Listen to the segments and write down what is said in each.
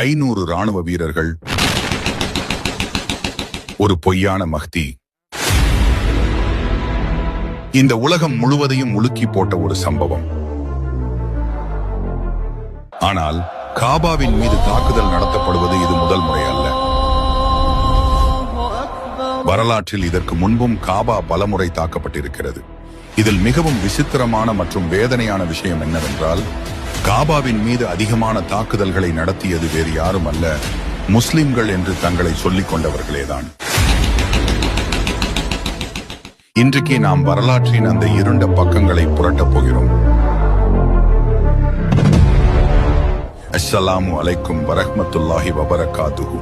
ஐநூறு ராணுவ வீரர்கள் ஒரு பொய்யான மஹ்தி. இந்த உலகம் முழுவதையும் உலுக்கி போட்ட ஒரு சம்பவம். ஆனால் காபாவின் மீது தாக்குதல் நடத்தப்படுவது இது முதல் முறை அல்ல. வரலாற்றில் இதற்கு முன்பும் காபா பலமுறை தாக்கப்பட்டிருக்கிறது. இதில் மிகவும் விசித்திரமான மற்றும் வேதனையான விஷயம் என்னவென்றால் காபாவின் மீது அதிகமான தாக்குதல்களை நடத்தியது வேறு யாரும் அல்ல முஸ்லிம்கள் என்று தங்களை சொல்லிக் கொண்டவர்களேதான். இன்றைக்கு நாம் வரலாற்றின் அந்த இருண்ட பக்கங்களை புரட்டப் போகிறோம். அஸ்ஸலாமு அலைக்கும் வரஹ்மத்துல்லாஹி வபரகாத்துஹு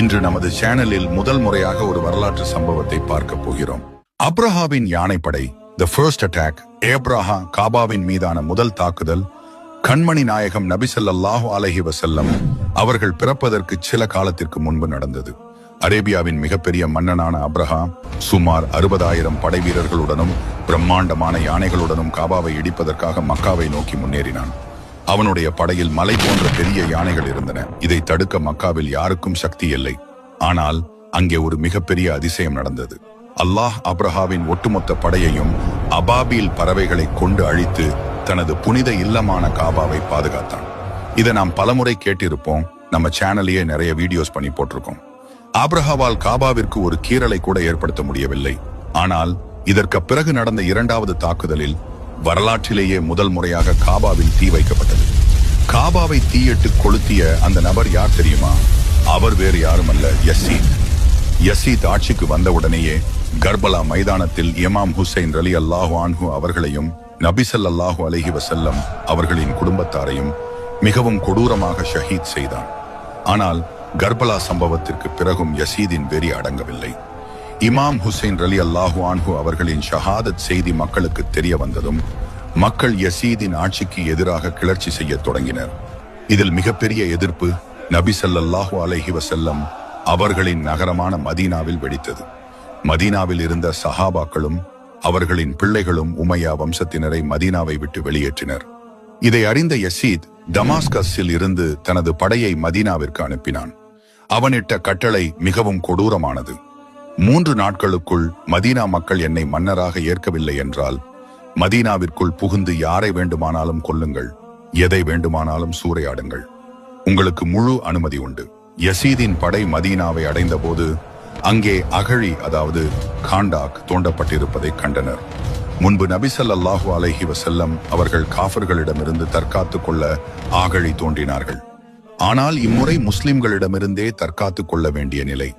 இன்று நமது சேனலில் முதல் முறையாக ஒரு வரலாற்று சம்பவத்தை பார்க்க போகிறோம். அப்ரஹாவின் யானைப்படை த ஃபர்ஸ்ட் அட்டாக் ஏப்ரஹா காபாவின் மீதான முதல் தாக்குதல் கண்மணி நாயகம் நபி அலஹி வசல்லம் அவர்கள் பிறப்பதற்கு சில காலத்திற்கு முன்பு நடந்தது. அரேபியாவின் மிகப்பெரிய மன்னனான அப்ரஹாம் சுமார் அறுபதாயிரம் படை வீரர்களுடனும் பிரம்மாண்டமான யானைகளுடனும் காபாவை இடிப்பதற்காக மக்காவை நோக்கி முன்னேறினான். அவனுடைய படையில் மலை போன்ற பெரிய யானைகள் இருந்தன. இதை தடுக்க மக்காவில் யாருக்கும் சக்தி இல்லை. ஆனால் அங்கே ஒரு மிகப்பெரிய அதிசயம் நடந்தது. அல்லாஹ் அப்ரஹாவின் ஒட்டுமொத்த படையையும் அபாபில் பறவைகளை கொண்டு அழித்து தனது புனித இல்லமான காபாவை பாதுகாத்தான். இதை நாம் பலமுறை கேட்டிருப்போம். நம்ம சேனலையே நிறைய வீடியோஸ் பண்ணி போட்டிருக்கோம். ஆப்ரஹாவால் காபாவிற்கு ஒரு கீறலை கூட ஏற்படுத்த முடியவில்லை. ஆனால் இதற்கு பிறகு நடந்த இரண்டாவது தாக்குதலில் வரலாற்றிலேயே முதல் முறையாக காபாவில் தீ வைக்கப்பட்டது. காபாவை தீயிட்டு கொளுத்திய அந்த நபர் யார் தெரியுமா? அவர் வேறு யாருமல்ல யசீத். யசீத் ஆட்சிக்கு வந்தவுடனேயே கர்பலா மைதானத்தில் இமாம் ஹுசைன் ரலி அல்லாஹு அவர்களையும் நபிசல்லாஹு அலஹி வசல்லம் அவர்களின் குடும்பத்தாரையும் மிகவும் கொடூரமாக ஷஹீத் செய்தான். ஆனால் கர்பலா சம்பவத்திற்கு பிறகும் யசீதின் வெறி அடங்கவில்லை. இமாம் ஹுசைன் ரலி அல்லாஹு ஆன்ஹு அவர்களின் ஷஹாதத் செய்தி மக்களுக்கு தெரிய வந்ததும் மக்கள் யசீதின் ஆட்சிக்கு எதிராக கிளர்ச்சி செய்ய தொடங்கினர். இதில் மிகப்பெரிய எதிர்ப்பு நபி ஸல்லல்லாஹு அலைஹி வஸல்லம் அவர்களின் நகரமான மதீனாவில் வெடித்தது. மதீனாவில் இருந்த சஹாபாக்களும் அவர்களின் பிள்ளைகளும் உமையா வம்சத்தினரை மதீனாவை விட்டு வெளியேற்றினர். இதை அறிந்த யசீத் டமாஸ்கஸில் இருந்து தனது படையை மதீனாவிற்கு அனுப்பினான். அவனிட்ட கட்டளை மிகவும் கொடூரமானது. மூன்று நாட்களுக்குள் மதீனா மக்கள் என்னை மன்னராக ஏற்கவில்லை என்றால் மதீனாவிற்குள் புகுந்து யாரை வேண்டுமானாலும் கொல்லுங்கள் எதை வேண்டுமானாலும் சூறையாடுங்கள். உங்களுக்கு முழு அனுமதி உண்டு. யசீதின் படை மதீனாவை அடைந்தபோது அங்கே அகழி அதாவது காண்டாக் தோண்டப்பட்டிருப்பதை கண்டனர். முன்பு நபிசல் அல்லாஹு அலஹி வசல்லம் அவர்கள் காஃபர்களிடமிருந்து தற்காத்துக் கொள்ள ஆகழி தோண்டினார்கள். ஆனால் இம்முறை முஸ்லிம்களிடமிருந்தே தற்காத்துக் கொள்ள வேண்டிய நிலை.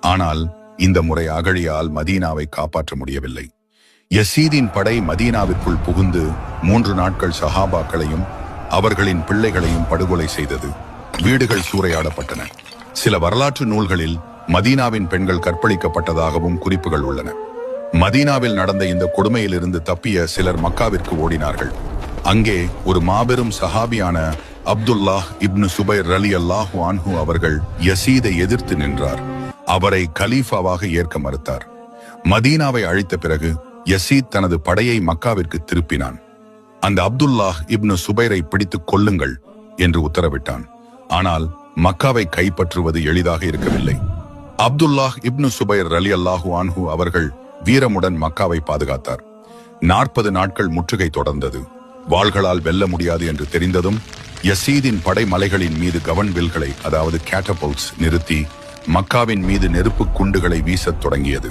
ஆனால் இந்த முறை அகழியால் மதீனாவை காப்பாற்ற முடியவில்லை. யசீதின் படை மதீனாவிற்குள் புகுந்து மூன்று நாட்கள் சஹாபாக்களையும் அவர்களின் பிள்ளைகளையும் படுகொலை செய்தது. வீடுகள் சூறையாடப்பட்டன. சில வரலாற்று நூல்களில் மதீனாவின் பெண்கள் கற்பழிக்கப்பட்டதாகவும் குறிப்புகள் உள்ளன. மதீனாவில் நடந்த இந்த கொடுமையிலிருந்து தப்பிய சிலர் மக்காவிற்கு ஓடினார்கள். அங்கே ஒரு மாபெரும் சஹாபியான அப்துல்லாஹ் இப்னு சுபைர் அலி அல்லாஹு அன்ஹு அவர்கள் யசீதை எதிர்த்து நின்றார். அவரை கலீஃபாவாக ஏற்க மறுத்தார். மதீனாவை அழித்த பிறகு யசீத் தனது படையை மக்காவிற்கு திருப்பினான். அந்த அப்துல்லாஹ் இப்னு சுபைரை பிடித்துக் கொல்லுங்கள் என்று உத்தரவிட்டான். ஆனால் மக்காவை கைப்பற்றுவது எளிதாக இருக்கவில்லை. அப்துல்லாஹ் இப்னு சுபைர் ரலி அல்லாஹு அன்ஹு அவர்கள் வீரமுடன் மக்காவை பாதுகாத்தார். நாற்பது நாட்கள் முற்றுகை தொடர்ந்தது. வாள்களால் வெல்ல முடியாது என்று தெரிந்ததும் யசீதின் படை மலைகளின் மீது கவன்வில்களை அதாவது கேட்டபோல்ஸ் நிறுத்தி மக்காவின் மீது நெருப்பு குண்டுகளை வீசத் தொடங்கியது.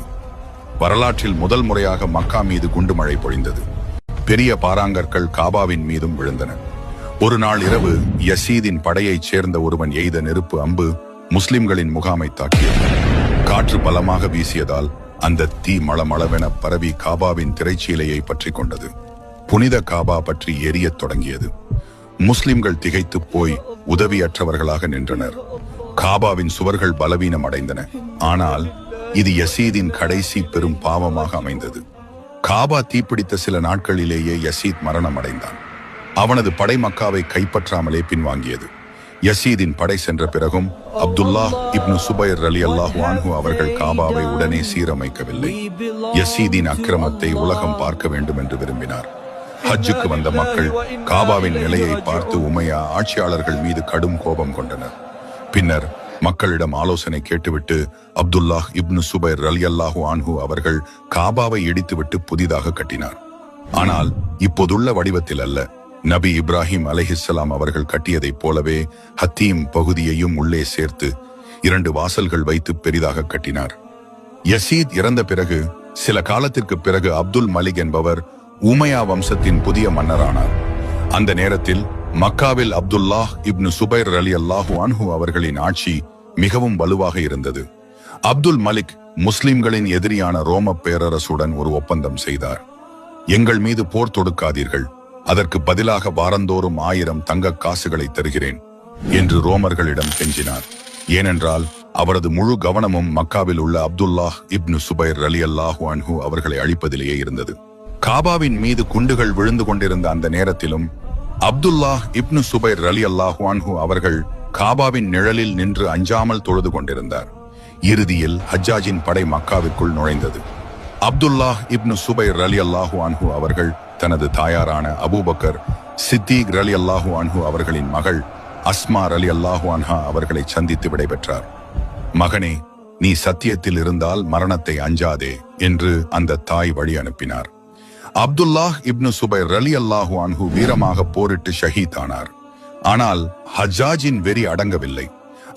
வரலாற்றில் முதல் முறையாக மக்கா மீது குண்டு மழை பொழிந்தது. பெரிய பாராங்கற்கள் காபாவின் மீதும் விழுந்தன. ஒரு நாள் இரவு யசீதின் படையைச் சேர்ந்த ஒருவன் எய்த நெருப்பு அம்பு முஸ்லிம்களின் முகாமை தாக்கியது. காற்று பலமாக வீசியதால் அந்த தீ மளமளவென பரவி காபாவின் திரைச்சீலையை பற்றி கொண்டது. புனித காபா பற்றி எரியத் தொடங்கியது. முஸ்லிம்கள் திகைத்துப் போய் உதவியற்றவர்களாக நின்றனர். காபாவின் சுவர்கள் பலவீனம் அடைந்தன. ஆனால் இது யசீதின் கடைசி பெரும் பாவமாக அமைந்தது. காபா தீப்பிடித்த சில நாட்களிலேயே யசீத் மரணம் அடைந்தான். அவனது படை மக்காவை கைப்பற்றாமலே பின்வாங்கியது. யசீதின் படை சென்ற பிறகும் அப்துல்லா இப்னு சுபைர் அலி அல்லாஹு அன்ஹு அவர்கள் காபாவை உடனே சீரமைக்கவில்லை. யசீதின் அக்கிரமத்தை உலகம் பார்க்க வேண்டும் என்று விரும்பினார். ஹஜ்ஜுக்கு வந்த மக்கள் காபாவின் நிலையை பார்த்து உமையா ஆட்சியாளர்கள் மீது கடும் கோபம் கொண்டனர். பின்னர் மக்களிடம் ஆலோசனை கேட்டுவிட்டு அப்துல்லாஹ் இப்னு சுபைர் அலி அல்லாஹு ஆன்ஹு அவர்கள் காபாவை இடித்துவிட்டு புதிதாக கட்டினார். ஆனால் இப்போதுள்ள வடிவத்தில் அல்ல நபி இப்ராஹிம் அலைஹிஸ்ஸலாம் அவர்கள் கட்டியதைப் போலவே ஹத்தீம் பகுதியையும் உள்ளே சேர்த்து இரண்டு வாசல்கள் வைத்து பெரிதாக கட்டினார். யசீத் இறந்த பிறகு சில காலத்திற்கு பிறகு அப்துல் மலிக் என்பவர் உமையா வம்சத்தின் புதிய மன்னரானார். அந்த நேரத்தில் மக்காவில் அப்துல்லாஹ் இப்னு சுபைர் அலி அல்லாஹு அன்ஹு அவர்களின் ஆட்சி மிகவும் வலுவாக இருந்தது. அப்துல் மலிக் முஸ்லிம்களின் எதிரியான ரோம பேரரசுடன் ஒரு ஒப்பந்தம் செய்தார். எங்கள் மீது போர் தொடுக்காதீர்கள். அதற்கு பதிலாக வாரந்தோறும் ஆயிரம் தங்க காசுகளை தருகிறேன் என்று ரோமர்களிடம் கெஞ்சினார். ஏனென்றால் அவரது முழு கவனமும் மக்காவில் உள்ள அப்துல்லாஹ் இப்னு சுபைர் அலி அல்லாஹு அன்ஹு அவர்களை அழிப்பதிலேயே இருந்தது. காபாவின் மீது குண்டுகள் விழுந்து கொண்டிருந்த அந்த நேரத்திலும் அப்துல்லாஹ் இப்னு சுபைர் அலி அல்லாஹு அன்ஹு அவர்கள் காபாவின் நிழலில் நின்று அஞ்சாமல் தொழுது கொண்டிருந்தார். இறுதியில் ஹஜ்ஜாஜின் படை மக்காவிற்குள் நுழைந்தது. அப்துல்லாஹ் இப்னு சுபைர் அலி அல்லாஹு அன்ஹு அவர்கள் தனது தாயாரான அபூபக்கர் சித்திக் அலி அல்லாஹு அன்ஹு அவர்களின் மகள் அஸ்மார் அலி அல்லாஹு அன்ஹா அவர்களை சந்தித்து விடைபெற்றார். மகனே நீ சத்தியத்தில் இருந்தால் மரணத்தை அஞ்சாதே என்று அந்த தாய் வழி அனுப்பினார். அப்துல்லாஹ் இப்னு சுபைர் அலி அல்லாஹு அன்ஹு வீரமாக போரிட்டு ஷஹீத் ஆனார். ஆனால் ஹஜாஜின் வெறி அடங்கவில்லை.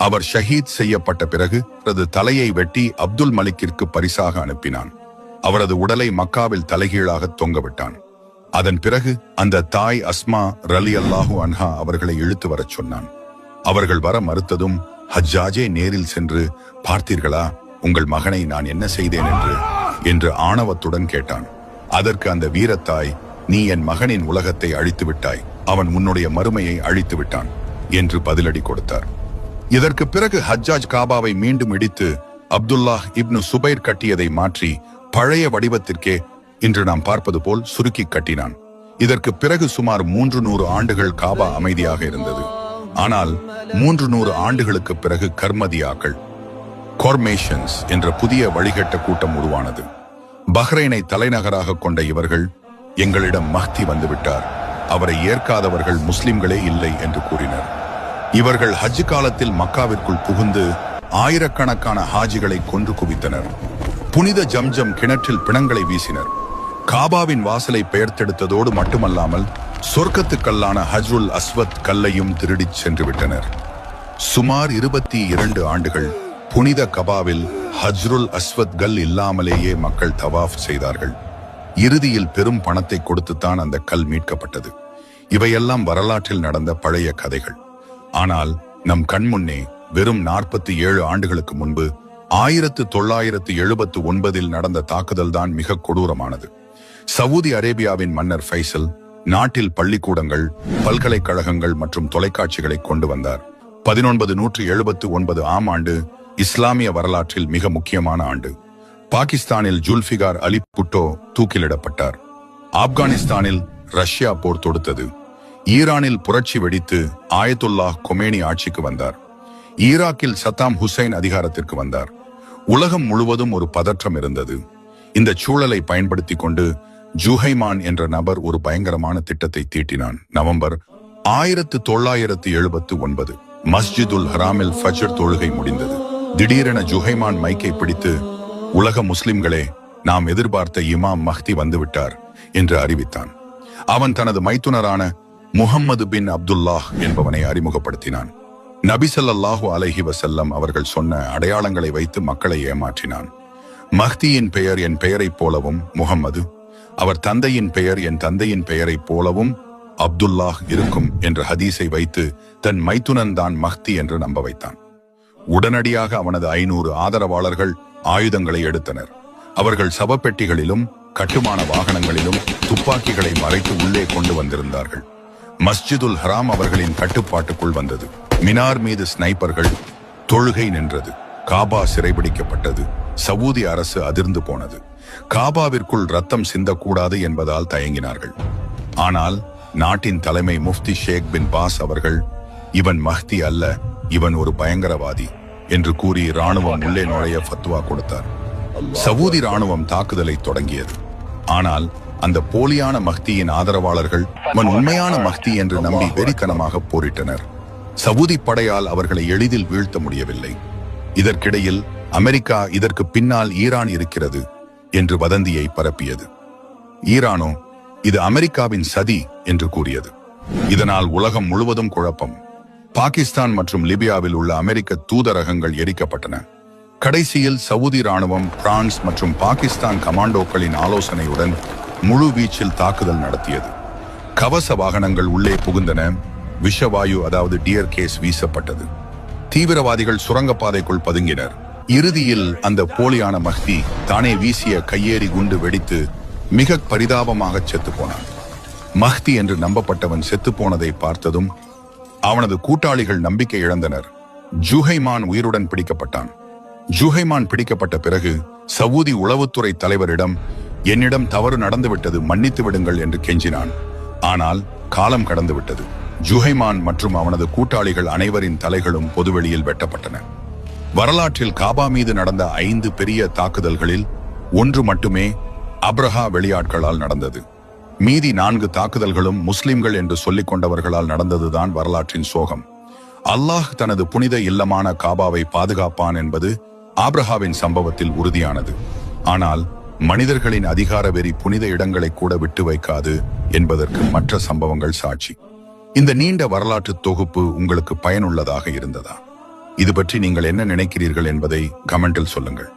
அவர் ஷஹீத் செய்யப்பட்ட பிறகு தனது தலையை வெட்டி அப்துல் மலிக்கிற்கு பரிசாக அனுப்பினான். அவரது உடலை மக்காவில் தலைகீழாக தொங்கவிட்டான் அதன் பிறகு அந்த தாய் அஸ்மா ரலி அல்லாஹு அன்ஹா அவர்களை இழுத்து வரச் சொன்னான். அவர்கள் வர மறுத்ததும் ஹஜ்ஜாஜே நேரில் சென்று பார்த்தீர்களா? உங்கள் மகனை நான் என்ன செய்தேன் என்று? என்று ஆணவத்துடன் கேட்டான். அதற்கு அந்த வீரத்தாய் நீ என் மகனின் உலகத்தை அழித்து விட்டாய். அவன் உன்னுடைய மறுமையை அழித்து விட்டான் என்று பதிலடி கொடுத்தார். இதற்கு பிறகு ஹஜ்ஜாஜ் காபாவை மீண்டும் இடித்து அப்துல்லாஹ் இப்னு சுபைர் கட்டியதை மாற்றி பழைய வடிவத்திற்கே இன்று நாம் பார்ப்பது போல் சுருக்கி கட்டினான். இதற்கு பிறகு சுமார் மூன்று நூறு ஆண்டுகள் காபா அமைதியாக இருந்தது. ஆனால் மூன்று நூறு ஆண்டுகளுக்கு பிறகு கர்மதியாக்கள் கோர்மேஷன்ஸ் என்ற புதிய வழிகட்ட கூட்டம் உருவானது. பஹ்ரைனை தலைநகராக கொண்ட இவர்கள் எங்களிடம் மஹ்தி வந்துவிட்டார். அவரை ஏற்காதவர்கள் முஸ்லிம்களே இல்லை என்று கூறினர். இவர்கள் ஹஜ் காலத்தில் மக்காவிற்குள் புகுந்து ஆயிரக்கணக்கான ஹாஜிகளை கொன்று குவித்தனர். புனித ஜம்ஜம் கிணற்றில் பிணங்களை வீசினர். காபாவின் வாசலை பெயர்த்தெடுத்ததோடு மட்டுமல்லாமல் சொர்க்கத்துக்கல்லான ஹஜ்ருல் அஸ்வத் கல்லையும் திருடிச் சென்று விட்டனர் சுமார் இருபத்தி இரண்டு ஆண்டுகள் புனித கபாவில் ஹஜ்ருல் அஸ்வத் கல் இல்லாமலேயே மக்கள் தவாஃப் செய்தார்கள். இறுதியில் பெரும் பணத்தை கொடுத்துத்தான் அந்த கல் மீட்கப்பட்டது. இவையெல்லாம் வரலாற்றில் நடந்த பழைய கதைகள். ஆனால் நம் கண்முன்னே வெறும் நாற்பத்தி ஏழு ஆண்டுகளுக்கு முன்பு ஆயிரத்து தொள்ளாயிரத்து எழுபத்து ஒன்பதில் நடந்த தாக்குதல் தான் மிக கொடூரமானது. சவுதி அரேபியாவின் மன்னர் ஃபைசல் நாட்டில் பள்ளிக்கூடங்கள் பல்கலைக்கழகங்கள் மற்றும் தொலைக்காட்சிகளை கொண்டு வந்தார். பதினொன்பது நூற்றி எழுபத்து ஒன்பது ஆம் ஆண்டு இஸ்லாமிய வரலாற்றில் மிக முக்கியமான ஆண்டு. பாகிஸ்தானில் ஜுல்ஃபிகார் அலி புட்டோ தூக்கிலிடப்பட்டார். ஆப்கானிஸ்தானில் ரஷ்யா போர் தொடுத்தது. ஈரானில் புரட்சி வெடித்து ஆயத்துல்லாஹ் கொமேனி ஆட்சிக்கு வந்தார். ஈராக்கில் சத்தாம் ஹுசைன் அதிகாரத்திற்கு வந்தார். உலகம் முழுவதும் ஒரு பதற்றம் இருந்தது. இந்த சூழலை பயன்படுத்தி கொண்டு ஜுஹைமான் என்ற நபர் ஒரு பயங்கரமான திட்டத்தை தீட்டினான். நவம்பர் ஆயிரத்து தொள்ளாயிரத்து எழுபத்து ஒன்பது. மஸ்ஜிதுல் ஹராமில் ஃபஜர் தொழுகை முடிந்தது. திடீரென ஜுஹைமான் மைக்கை பிடித்து உலக முஸ்லிம்களே நாம் எதிர்பார்த்த இமாம் மஹ்தி வந்துவிட்டார் என்று அறிவித்தான். அவன் தனது மைத்துனரான முகம்மது பின் அப்துல்லாஹ் என்பவனை அறிமுகப்படுத்தினான். நபிசல்லாஹு அலஹி வசல்லம் அவர்கள் சொன்ன அடையாளங்களை வைத்து மக்களை ஏமாற்றினான். மஹ்தியின் பெயர் என் பெயரைப் போலவும் முகம்மது அவர் தந்தையின் பெயர் என் தந்தையின் பெயரைப் போலவும் அப்துல்லாஹ் இருக்கும் என்ற ஹதீஸை வைத்து தன் மைத்துனன் தான் மஹ்தி என்று நம்ப வைத்தான். உடனடியாக அவனது ஐநூறு ஆதரவாளர்கள் ஆயுதங்களை எடுத்தனர். அவர்கள் சவப்பெட்டிகளிலும் கட்டுமான வாகனங்களிலும் துப்பாக்கிகளை மறைத்து உள்ளே கொண்டு வந்திருந்தார்கள். மஸ்ஜிதுல் ஹராம் அவர்களின் கட்டுப்பாட்டுக்குள் வந்தது. மினார் மீது ஸ்னைப்பர்கள் தொழுகை நின்றது. காபா சிறைபிடிக்கப்பட்டது. சவூதி அரசு அதிர்ந்து போனது. காபாவிற்குள் ரத்தம் சிந்தக்கூடாது என்பதால் தயங்கினார்கள். ஆனால் நாட்டின் தலைமை முஃப்தி ஷேக் பின் பாஸ் அவர்கள் இவன் மஹ்தி அல்ல இவன் ஒரு பயங்கரவாதி என்று கூறி ராணுவம் உள்ளே நுழைய ஃபத்வா கொடுத்தார். சவூதி ராணுவம் தாக்குதலை தொடங்கியது. ஆனால் அந்த போலியான மஹ்தியின் ஆதரவாளர்கள் அவன் உண்மையான மஹ்தி என்று நம்பி வெறித்தனமாக போரிட்டனர். சவுதி படையால் அவர்களை எளிதில் வீழ்த்த முடியவில்லை. இதற்கிடையில் அமெரிக்கா இதற்கு பின்னால் ஈரான் இருக்கிறது. என்று வதந்தியை பரப்பியது. ஈரானோ இது அமெரிக்காவின் சதி என்று கூறியது. இதனால் உலகம் முழுவதும் குழப்பம். பாகிஸ்தான் மற்றும் லிபியாவில் உள்ள அமெரிக்க தூதரகங்கள் எரிக்கப்பட்டன. கடைசியில் சவுதி ராணுவம் பிரான்ஸ் மற்றும் பாகிஸ்தான் கமாண்டோக்களின் ஆலோசனையுடன் முழு வீச்சில் தாக்குதல் நடத்தியது. கவச வாகனங்கள் உள்ளே புகுந்தன. விஷவாயு அதாவது டியர் கேஸ் வீசப்பட்டது. தீவிரவாதிகள் சுரங்கப்பாதைக்குள் பதுங்கினர். இறுதியில் அந்த போலியான மஹ்தி தானே வீசிய கையேறி குண்டு வெடித்து மிக பரிதாபமாக செத்து போனான். மஹ்தி என்று நம்பப்பட்டவன் செத்துப் போனதை பார்த்ததும் அவனது கூட்டாளிகள் நம்பிக்கை இழந்தனர். ஜுஹைமான் உயிருடன் பிடிக்கப்பட்டான். ஜுஹைமான் பிடிக்கப்பட்ட பிறகு சவூதி உளவுத்துறை தலைவரிடம் என்னிடம் தவறு நடந்துவிட்டது மன்னித்து விடுங்கள் என்று கெஞ்சினான். ஆனால் காலம் கடந்து விட்டது ஜுஹைமான் மற்றும் அவனது கூட்டாளிகள் அனைவரின் தலைகளும் பொதுவெளியில் வெட்டப்பட்டன. வரலாற்றில் காபா மீது நடந்த ஐந்து பெரிய தாக்குதல்களில் ஒன்று மட்டுமே அப்ரஹா வெளியாட்களால் நடந்தது. மீதி நான்கு தாக்குதல்களும் முஸ்லிம்கள் என்று சொல்லிக் கொண்டவர்களால் நடந்ததுதான் வரலாற்றின் சோகம். அல்லாஹ் தனது புனித இல்லமான காபாவை பாதுகாப்பான் என்பது ஆப்ரஹாவின் சம்பவத்தில் உறுதியானது. ஆனால் மனிதர்களின் அதிகார வெறி புனித இடங்களை கூட விட்டு வைக்காது என்பதற்கு மற்ற சம்பவங்கள் சாட்சி. இந்த நீண்ட வரலாற்று தொகுப்பு உங்களுக்கு பயனுள்ளதாக இருந்ததா? இது பற்றி நீங்கள் என்ன நினைக்கிறீர்கள் என்பதை கமெண்டில் சொல்லுங்கள்.